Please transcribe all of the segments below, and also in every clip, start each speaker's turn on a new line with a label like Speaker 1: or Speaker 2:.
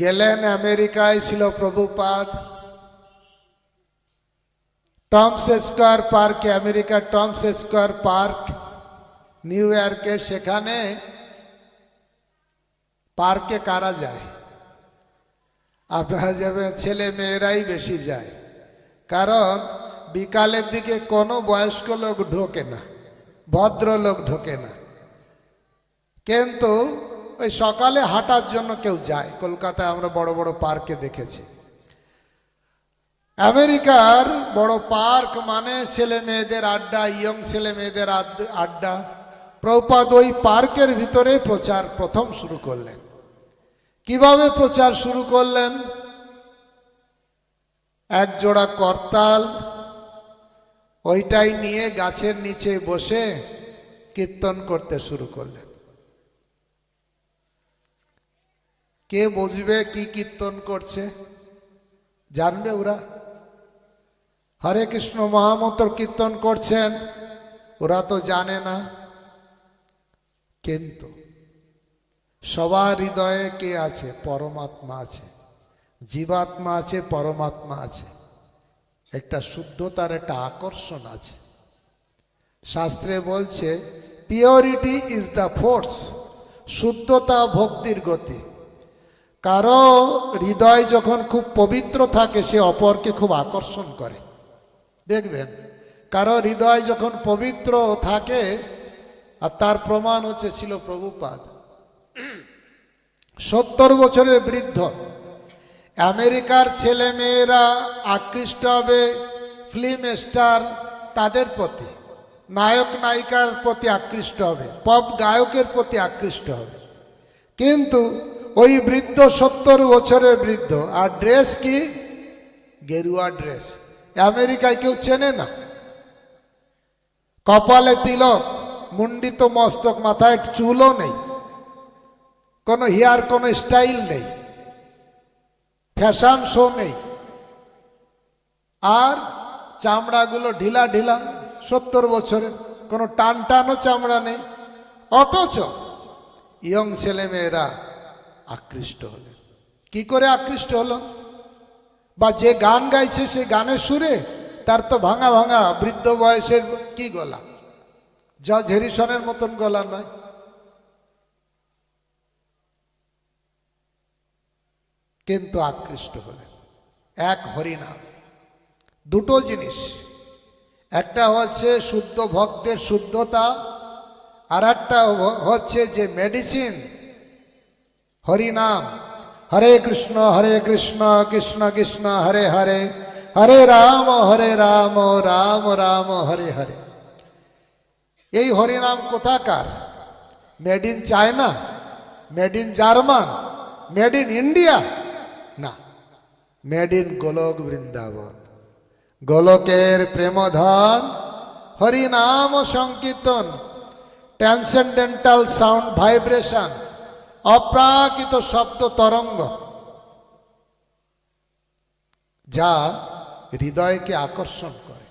Speaker 1: গেলেন আমেরিকায় ছিল প্রভুপাদ টমস স্কোয়ার পার্কে আমেরিকার টমস স্কোয়ার পার্ক নিউ ইয়র্কে সেখানে পার্কে কারা যায় আপনারা যাবেন ছেলে মেয়েরাই বেশি যায় কারণ বিকালের দিকে কোনো বয়স্ক লোক ঢোকে না ভদ্রলোক ঢোকে না কিন্তু ওই সকালে হাঁটার জন্য কেউ যায় কলকাতায় আমরা বড় বড় পার্কে দেখেছি আমেরিকার বড় পার্ক মানে ছেলে মেয়েদের আড্ডা ইয়ং ছেলে মেয়েদের আড্ডা প্রপাদ ওই পার্কের ভিতরে প্রচার প্রথম শুরু করলেন কিভাবে প্রচার শুরু করলেন এক জোড়া করতাল ওইটাই নিয়ে গাছের নিচে বসে কীর্তন করতে শুরু করলেন কে বুঝবে কি কীর্তন করছে জানবে ওরা হরে কৃষ্ণ মহামন্ত্র কীর্তন করছেন ওরা তো জানে না কিন্তু সবার হৃদয়ে কে আছে পরমাত্মা আছে জীবাত্মা আছে পরমাত্মা আছে একটা শুদ্ধতার একটা আকর্ষণ আছে শাস্ত্রে বলছে পিওরিটি ইজ দ্য ফোর্স শুদ্ধতা ভক্তির গতি কারো হৃদয় যখন খুব পবিত্র থাকে সে অপরকে খুব আকর্ষণ করে দেখবেন কারো হৃদয় যখন পবিত্র থাকে আর তার প্রমাণ হচ্ছে ছিল প্রভুপাদ সত্তর বছরের বৃদ্ধ আমেরিকার ছেলে মেয়েরা আকৃষ্ট হবে ফিল্ম স্টার তাদের প্রতি নায়ক নায়িকার প্রতি আকৃষ্ট হবে পপ গায়কের প্রতি আকৃষ্ট হবে কিন্তু ওই বৃদ্ধ সত্তর বছরের বৃদ্ধ আর ড্রেস কি গেরুয়া ড্রেস আমেরিকায় কেউ চেনে না কপালে তিলক মুন্ডিত মস্তক মাথায় চুলও নেই কোনো হেয়ার কোনো স্টাইল নেই ফ্যাশন শো নেই আর চামড়াগুলো ঢিলা ঢিলা সত্তর বছরের কোনো টান টানও চামড়া নেই অথচ ইয়ং ছেলেমেয়েরা আকৃষ্ট হলেন কি করে আকৃষ্ট হলো বা যে গান গাইছে সে গানের সুরে তার তো ভাঙা ভাঙা বৃদ্ধ বয়সের কি গলা জজ হেরিসনের মতন গলা নয় কিন্তু আকৃষ্ট হলেন এক হরিনাম দুটো জিনিস একটা হচ্ছে শুদ্ধ ভক্তের শুদ্ধতা আর একটা হচ্ছে যে মেডিসিন হরি নাম হরে কৃষ্ণ হরে কৃষ্ণ কৃষ্ণ কৃষ্ণ হরে হরে হরে রাম হরে রাম রাম রাম হরে হরে এই হরিনাম কোথাকার made in China made in German made in India না মেড ইন গোলক বৃন্দাবন গোলকের প্রেমধন হরিনাম সংকীর্তন ট্রান্সেন্ডেন্টাল সাউন্ড ভাইব্রেশন অপ্রাকৃত শব্দ তরঙ্গ যা হৃদয়কে আকর্ষণ করে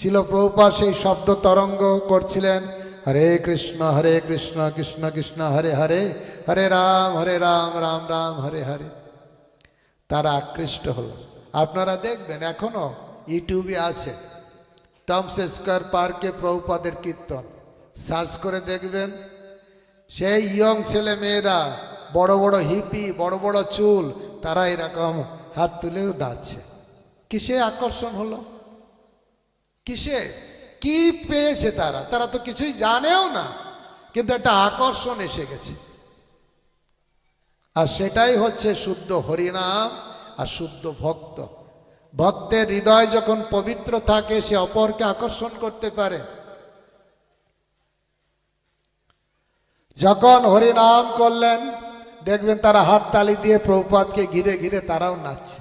Speaker 1: ছিল প্রভুপা সেই শব্দ তরঙ্গ করছিলেন হরে কৃষ্ণ হরে কৃষ্ণ কৃষ্ণ কৃষ্ণ হরে হরে হরে রাম হরে রাম রাম রাম হরে হরে তারা আকৃষ্ট হল আপনারা দেখবেন এখনো ইউটিউবে আছে টমস স্কোয়ার পার্কে প্রভুপাদের কীর্তন সার্চ করে দেখবেন সেই ইয়ং ছেলে মেয়েরা বড় বড় হিপি বড় বড় চুল তারা এরকম হাত তুলেও নাচছে কিসে আকর্ষণ হলো কিসে কি পেয়েছে তারা তারা তো কিছুই জানেও না কিন্তু একটা আকর্ষণ এসে গেছে আর সেটাই হচ্ছে শুদ্ধ হরিনাম আর শুদ্ধ ভক্ত ভক্তের হৃদয় যখন পবিত্র থাকে সে অপরকে আকর্ষণ করতে পারে যখন হরিনাম করলেন দেখবেন তারা হাত তালি দিয়ে প্রভুপাতকে ঘিরে ঘিরে তারাও নাচছে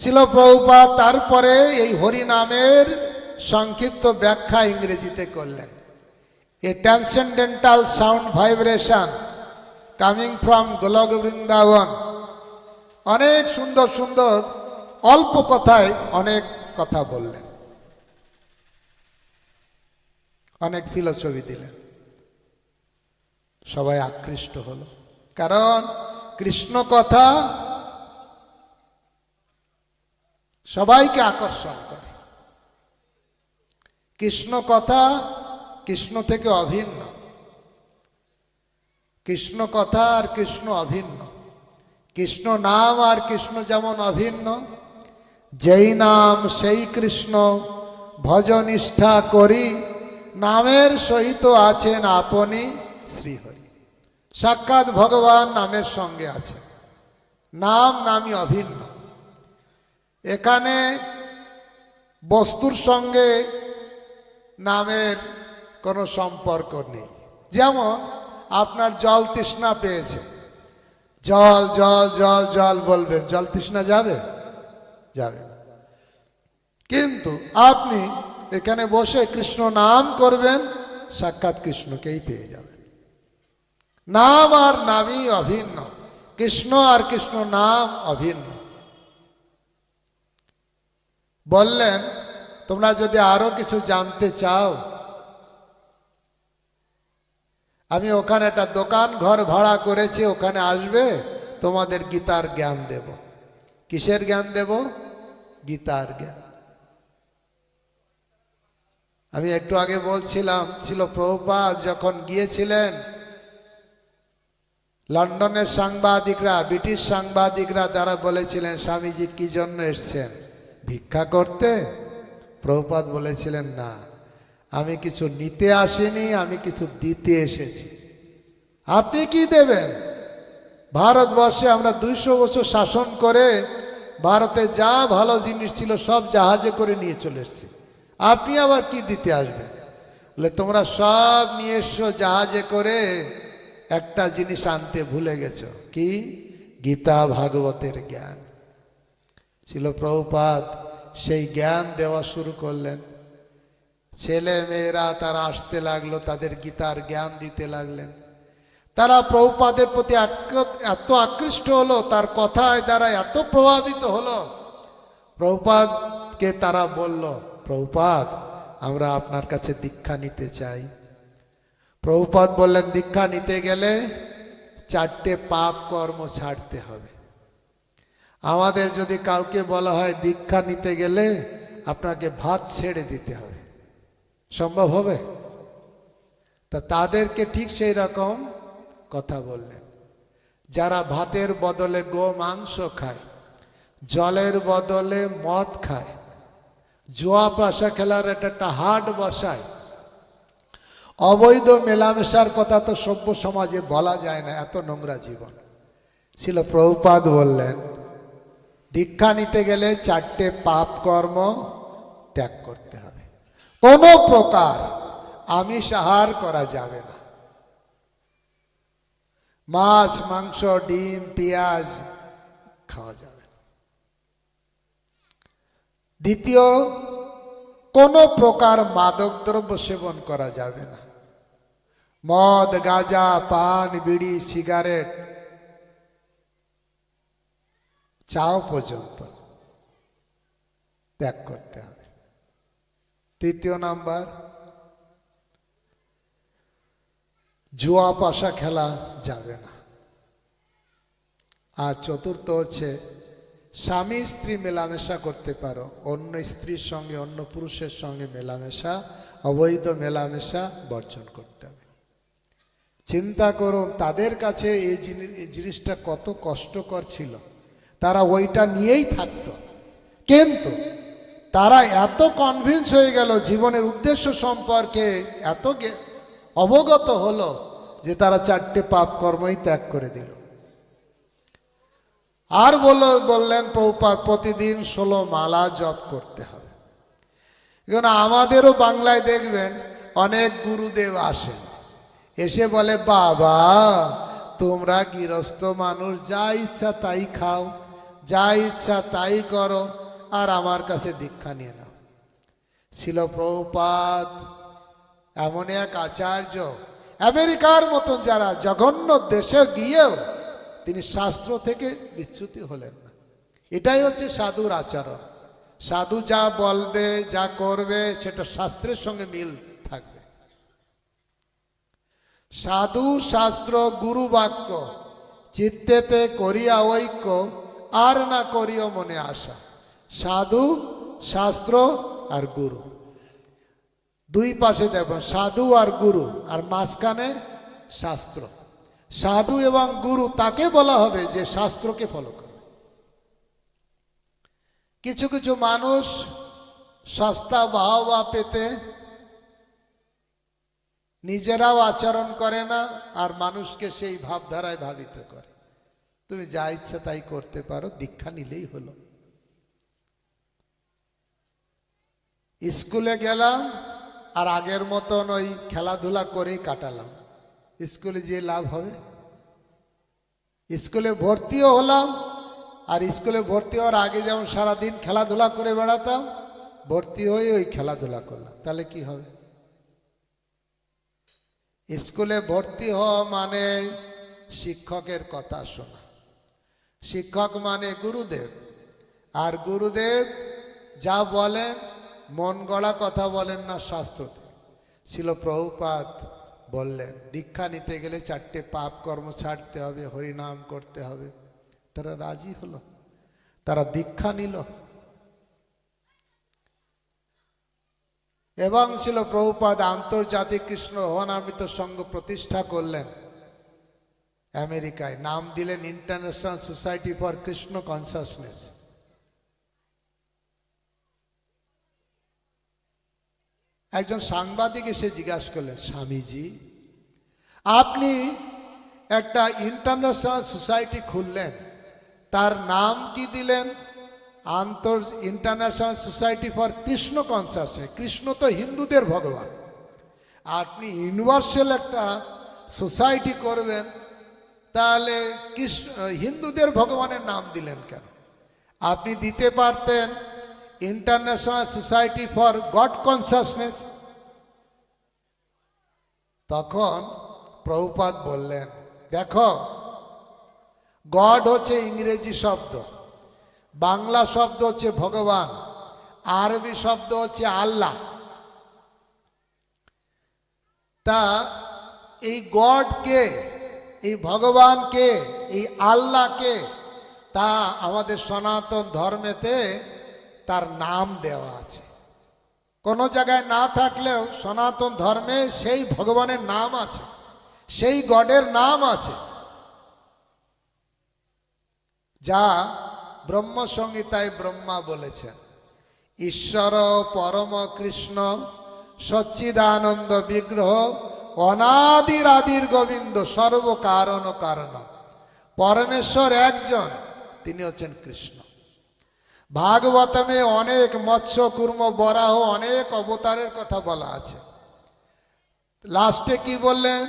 Speaker 1: ছিল প্রভুপাত তারপরে এই হরিনামের সংক্ষিপ্ত ব্যাখ্যা ইংরেজিতে করলেন a transcendental sound vibration coming from Golok Vrindavan অনেক সুন্দর সুন্দর অল্প কথায় অনেক কথা বললেন অনেক ফিলোসফি দিলেন সবাই আকৃষ্ট হলো কারণ কৃষ্ণ কথা সবাইকে আকর্ষণ করে কৃষ্ণ কথা কৃষ্ণ থেকে অভিন্ন কৃষ্ণ কথা আর কৃষ্ণ অভিন্ন কৃষ্ণ নাম আর কৃষ্ণ যেমন অভিন্ন যেই নাম সেই কৃষ্ণ ভজনিষ্ঠা করি নামের সহিত আছেন আপনি শ্রী সাক্ষাৎ ভগবান নামের সঙ্গে আছে নাম নামই অভিন্ন এখানে বস্তুর সঙ্গে নামের কোনো সম্পর্ক নেই যেমন আপনার জল তৃষ্ণা পেয়েছে জল জল জল জল বলবেন জল তৃষ্ণা যাবে যাবে কিন্তু আপনি এখানে বসে কৃষ্ণ নাম করবেন সাক্ষাৎ কৃষ্ণকেই পেয়ে যাবেন নাম আর নামই অভিন্ন কৃষ্ণ আর কৃষ্ণ নাম অভিন্ন বললেন তোমরা যদি আরো কিছু জানতে চাও আমি ওখানে একটা দোকান ঘর ভাড়া করেছি ওখানে আসবে তোমাদের গীতার জ্ঞান দেব কিসের জ্ঞান দেব গীতার জ্ঞান আমি একটু আগে বলছিলাম ছিল প্রভুপাত যখন গিয়েছিলেন লন্ডনের সাংবাদিকরা ব্রিটিশ সাংবাদিকরা তারা বলেছিলেন স্বামীজি কি জন্য এসছেন ভিক্ষা করতে প্রভুপাত বলেছিলেন না আমি কিছু নিতে আসিনি আমি কিছু দিতে এসেছি আপনি কি দেবেন ভারতবর্ষে আমরা দুইশো বছর শাসন করে ভারতে যা ভালো জিনিস ছিল সব জাহাজে করে নিয়ে চলে এসছি আপনি আবার কি দিতে আসবেন বলে তোমরা সব নিয়ে এসো জাহাজে করে একটা জিনিস আনতে ভুলে গেছ কি গীতা ভাগবতের জ্ঞান ছিল প্রভুপাত সেই জ্ঞান দেওয়া শুরু করলেন ছেলে মেয়েরা তারা আসতে লাগলো তাদের গীতার জ্ঞান দিতে লাগলেন তারা প্রভুপাদের প্রতি এত আকৃষ্ট হলো তার কথায় দ্বারা এত প্রভাবিত হলো প্রভুপাদকে তারা বলল প্রভুপাদ আমরা আপনার কাছে দীক্ষা নিতে চাই প্রভুপদ বললেন দীক্ষা নিতে গেলে চারটে পাপ কর্ম ছাড়তে হবে আমাদের যদি কাউকে বলা হয় দীক্ষা নিতে গেলে আপনাকে ভাত ছেড়ে দিতে হবে সম্ভব হবে তা তাদেরকে ঠিক সেই রকম কথা বললেন যারা ভাতের বদলে গো মাংস খায় জলের বদলে মদ খায় জোয়া পাশা খেলার একটা হাট বসায় অবৈধ মেলামেশার কথা তো সভ্য সমাজে বলা যায় না এত নোংরা জীবন ছিল প্রভুপাদ বললেন দীক্ষা নিতে গেলে চারটে পাপ কর্ম ত্যাগ করতে হবে কোনো প্রকার আমিষ আহার করা যাবে না মাছ মাংস ডিম পেঁয়াজ খাওয়া যাবে না দ্বিতীয় কোনো প্রকার মাদকদ্রব্য সেবন করা যাবে না মদ গাঁজা পান বিড়ি সিগারেট চাও পর্যন্ত ত্যাগ করতে হবে তৃতীয় নাম্বার জুয়া পাশা খেলা যাবে না আর চতুর্থ হচ্ছে স্বামী স্ত্রী মেলামেশা করতে পারো অন্য স্ত্রীর সঙ্গে অন্য পুরুষের সঙ্গে মেলামেশা অবৈধ মেলামেশা বর্জন করতে চিন্তা করুন তাদের কাছে এই জিনিসটা কত কষ্টকর ছিল তারা ওইটা নিয়েই থাকত কিন্তু তারা এত কনভিন্স হয়ে গেল জীবনের উদ্দেশ্য সম্পর্কে এত অবগত হলো যে তারা চারটে পাপ কর্মই ত্যাগ করে দিল আর বলল বললেন প্রভুপাত প্রতিদিন ষোলো মালা জপ করতে হবে এখন আমাদেরও বাংলায় দেখবেন অনেক গুরুদেব আসেন এসে বলে বাবা তোমরা গৃহস্থ মানুষ যা ইচ্ছা তাই খাও যা ইচ্ছা তাই করো আর আমার কাছে দীক্ষা নিয়ে নাও ছিল প্রপাত এমন এক আচার্য আমেরিকার মতন যারা জঘন্য দেশে গিয়েও তিনি শাস্ত্র থেকে বিচ্যুতি হলেন না এটাই হচ্ছে সাধুর আচরণ সাধু যা বলবে যা করবে সেটা শাস্ত্রের সঙ্গে মিল সাধু শাস্ত্র গুরু বাক্য চিত্তেতে করিয়া ঐক্য আর না করিও মনে আশা সাধু শাস্ত্র আর গুরু দুই পাশে দেখো সাধু আর গুরু আর মাঝখানে শাস্ত্র সাধু এবং গুরু তাকে বলা হবে যে শাস্ত্রকে ফলো করে কিছু কিছু মানুষ সস্তা বাহবা পেতে নিজেরাও আচরণ করে না আর মানুষকে সেই ভাবধারায় ভাবিত করে তুমি যা ইচ্ছা তাই করতে পারো দীক্ষা নিলেই হলো স্কুলে গেলাম আর আগের মতন ওই খেলাধুলা করেই কাটালাম স্কুলে যে লাভ হবে স্কুলে ভর্তিও হলাম আর স্কুলে ভর্তি হওয়ার আগে যেমন সারাদিন খেলাধুলা করে বেড়াতাম ভর্তি হয়ে ওই খেলাধুলা করলাম তাহলে কি হবে স্কুলে ভর্তি হওয়া মানে শিক্ষকের কথা শোনা শিক্ষক মানে গুরুদেব আর গুরুদেব যা বলেন মন গড়া কথা বলেন না শাস্ত্রতে ছিল প্রভুপাত বললেন দীক্ষা নিতে গেলে চারটে পাপ কর্ম ছাড়তে হবে হরিনাম করতে হবে তারা রাজি হলো তারা দীক্ষা নিল এবং ছিল প্রভুপাদ আন্তর্জাতিক কৃষ্ণ ভবনামৃত সংঘ প্রতিষ্ঠা করলেন আমেরিকায় নাম দিলেন International Society for Krishna Consciousness একজন সাংবাদিক এসে জিজ্ঞাসা করলেন স্বামীজি আপনি একটা ইন্টারন্যাশনাল সোসাইটি খুললেন তার নাম কি দিলেন আন্তর ইন্টারন্যাশনাল সোসাইটি ফর কৃষ্ণ কনসাসে কৃষ্ণ তো হিন্দুদের ভগবান আপনি ইউনিভার্সাল একটা সোসাইটি করবেন তাহলে কৃষ্ণ হিন্দুদের ভগবানের নাম দিলেন কেন আপনি দিতে পারতেন International Society for God Consciousness তখন প্রভুপাত বললেন দেখো গড হচ্ছে ইংরেজি শব্দ বাংলা শব্দ হচ্ছে ভগবান আরবি শব্দ হচ্ছে আল্লাহ তা এই গডকে এই ভগবানকে এই আল্লাহকে তা আমাদের সনাতন ধর্মেতে তার নাম দেওয়া আছে কোনো জায়গায় না থাকলেও সনাতন ধর্মে সেই ভগবানের নাম আছে সেই গডের নাম আছে যা সংহিতায় ব্রহ্মা বলেছেন ঈশ্বর পরম কৃষ্ণ সচ্চিদানন্দ বিগ্রহ অনাদির আদির গোবিন্দ সর্বকারণ কারণ পরমেশ্বর একজন তিনি হচ্ছেন কৃষ্ণ ভাগবতমে অনেক মৎস্য কুর্ম বরাহ অনেক অবতারের কথা বলা আছে লাস্টে কি বললেন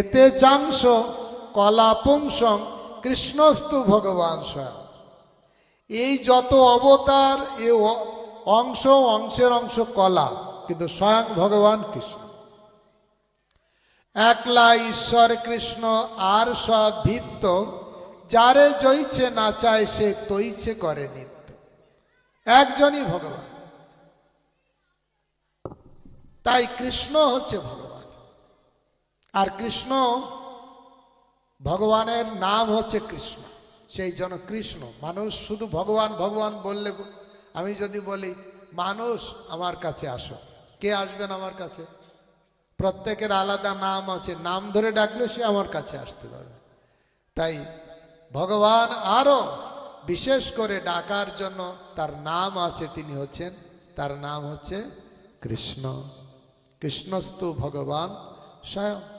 Speaker 1: এতে চাংশ কলাপুংসং কৃষ্ণস্তু ভগবান স্বয়ং এই যত অবতার এ অংশ অংশের অংশ কলা কিন্তু স্বয়ং ভগবান কৃষ্ণ একলা ঈশ্বর কৃষ্ণ আর সব ভিত্ত যারে জইছে চায় সে তৈছে করে নিত্য একজনই ভগবান তাই কৃষ্ণ হচ্ছে ভগবান আর কৃষ্ণ ভগবানের নাম হচ্ছে কৃষ্ণ সেই জন কৃষ্ণ মানুষ শুধু ভগবান ভগবান বললে আমি যদি বলি মানুষ আমার কাছে আসো কে আসবেন আমার কাছে প্রত্যেকের আলাদা নাম আছে নাম ধরে ডাকলে সে আমার কাছে আসতে পারবে তাই ভগবান আরও বিশেষ করে ডাকার জন্য তার নাম আছে তিনি হচ্ছেন তার নাম হচ্ছে কৃষ্ণ কৃষ্ণস্তু ভগবান স্বয়ং